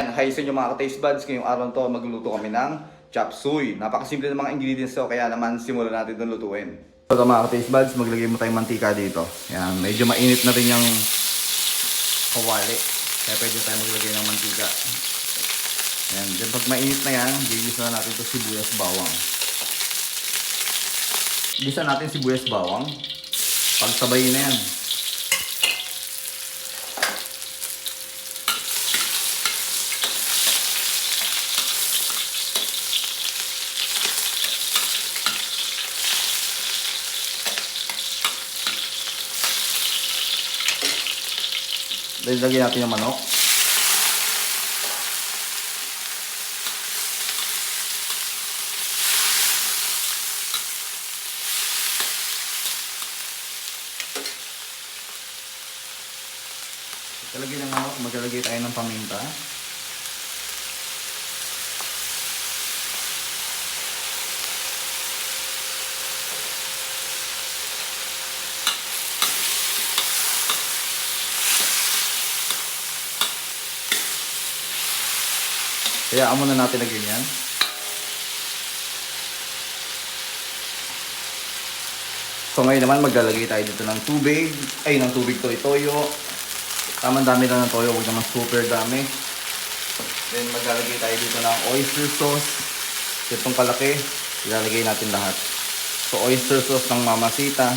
Hi sa inyo mga ka-taste buds, ngayong araw to magluluto kami ng chop suey. Napakasimple ng mga ingredients to, kaya naman simulan natin itong lutuin. So mga ka-taste buds, maglagay mo tayong mantika dito. Yan, medyo mainit na rin yung kawali. Kaya pwede tayo maglagay ng mantika. Yan, then pag mainit na yan, gigisa na natin ito sibuyas bawang. Gisa natin sibuyas bawang. Pagsabayin na yan. Lagyan natin yung manok. Talagay ng manok, maglalagay tayo ng paminta. Kaya muna natin na ganyan. So ngayon naman maglalagay tayo dito ng tubig. Ay, ng tubig to toyo. Tamang dami lang ng toyo, huwag naman super dami. Then maglalagay tayo dito ng oyster sauce. Itong kalaki, ilalagay natin lahat. So oyster sauce ng mamasita.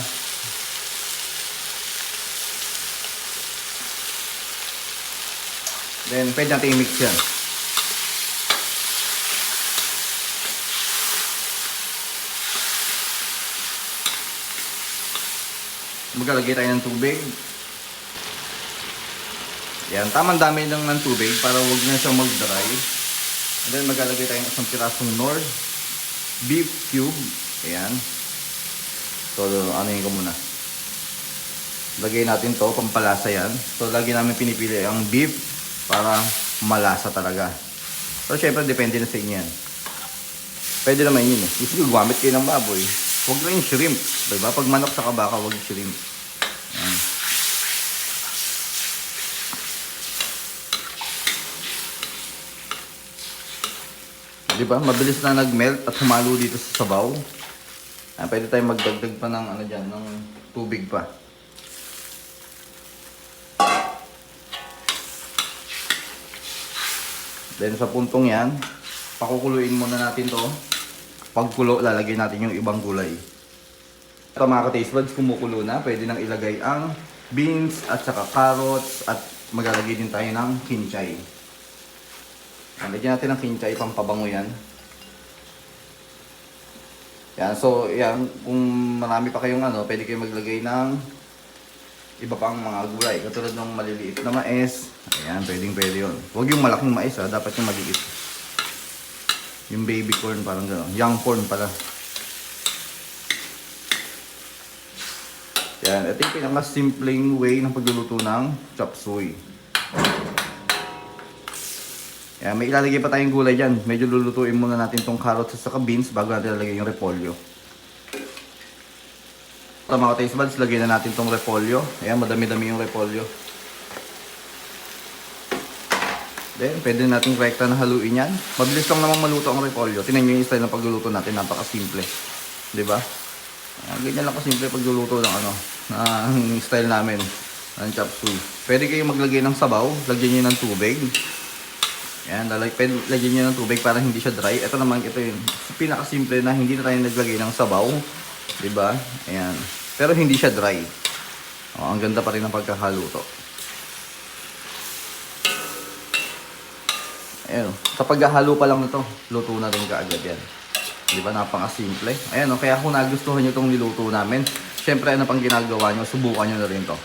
Then pwede natin i-mix yan. Maglalagay tayo ng tubig. Yan, tamang dami lang ng tubig para wag na siya mag-dry. And then maglalagay tayo ng isang pirasong nor beef cube. Ayan. So, ano yun ko muna. Lagay natin to, pampalasa yan. So, lagi namin pinipili ang beef para malasa talaga. So, syempre, depende na sa inyo yan. Pwede naman yun eh. Kasi gumamit kayo ng baboy. Huwag lang yung shrimp. Diba? Pag manok sa baka, huwag shrimp. Ayan. Di ba? Mabilis na nag-melt at humalo dito sa sabaw. Ah, pwede tayong magdagdag pa ng ano diyan, ng tubig pa. Then sa puntong 'yan, pakukuluin muna natin 'to. Pagkulo, lalagay natin yung ibang gulay. Ito mga ka-taste buds, kumukulo na. Pwede nang ilagay ang beans at saka carrots at maglalagay din tayo ng kinchay. Lagyan natin ng kinchay, pampabango yan. Yan, so yan, kung marami pa kayong ano, pwede kayong maglagay ng iba pang mga gulay. Katulad ng maliliit na mais. Ayan, pwedeng pwede yun. Huwag yung malaking mais ha, dapat yung maliit. Yung baby corn, parang gano'n. Young corn pala. Yan, ito yung pinaka-simpleng way ng pagluluto ng chop suey. Yan, may ilalagay pa tayong gulay dyan. Medyo lulutuin muna natin tong carrots at saka beans bago natin ilalagay yung repolyo. Ito mga taste buds, lagay na natin tong repolyo. Ayan, madami-dami yung repolyo. Then, pwede natin rekta na haluin yan. Mabilis lang namang maluto ang repolyo. Tingnan nyo yung style ng pagluluto natin, napaka-simple. Ba? Ayan, ganyan lang kasimple pagluluto ng ano, ng style namin, ng chop suey. Pwede kayong maglagay ng sabaw, lagyan nyo ng tubig. Yan, lalag, pwede, lagyan nyo ng tubig para hindi siya dry. Ito naman, ito yung pinakasimple na hindi na tayo naglagay ng sabaw. Diba? Ayan. Pero hindi siya dry. O, ang ganda pa rin ng pagkakaluto. Ayan, o. kapag halo pa lang nito, luto na rin kaagad yan. Di ba? Napaka-simple. Ayan, o. Kaya kung nagustuhan nyo itong niluto namin, syempre ano pang ginagawa nyo, subukan nyo na rin to.